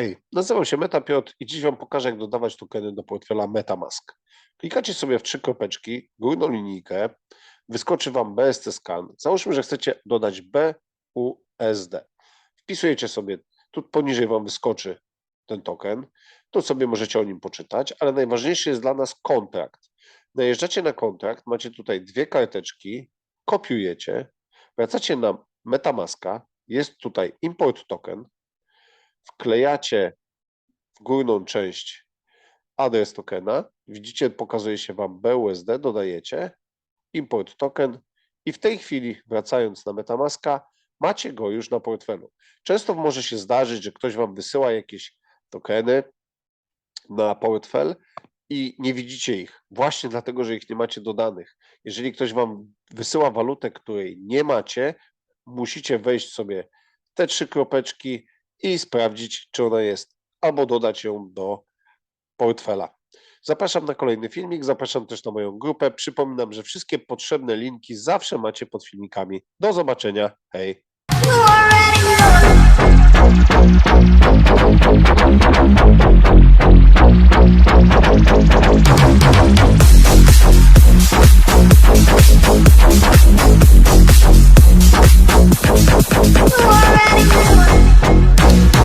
Hej, nazywam się MetaPiotr i dziś Wam pokażę, jak dodawać tokeny do portfela MetaMask. Klikacie sobie w trzy kropeczki, górną linijkę, wyskoczy Wam BSC Scan. Załóżmy, że chcecie dodać BUSD. Wpisujecie sobie, tu poniżej Wam wyskoczy ten token, tu sobie możecie o nim poczytać, ale najważniejszy jest dla nas kontrakt. Najeżdżacie na kontrakt, macie tutaj dwie karteczki, kopiujecie, wracacie na MetaMaska, jest tutaj import token, wklejacie w górną część adres tokena, widzicie, pokazuje się Wam BUSD, dodajecie import token i w tej chwili, wracając na MetaMaska, macie go już na portfelu. Często może się zdarzyć, że ktoś Wam wysyła jakieś tokeny na portfel i nie widzicie ich, właśnie dlatego, że ich nie macie dodanych. Jeżeli ktoś Wam wysyła walutę, której nie macie, musicie wejść sobie te trzy kropeczki i sprawdzić, czy ona jest, albo dodać ją do portfela. Zapraszam na kolejny filmik, zapraszam też na moją grupę. Przypominam, że wszystkie potrzebne linki zawsze macie pod filmikami. Do zobaczenia. Hej!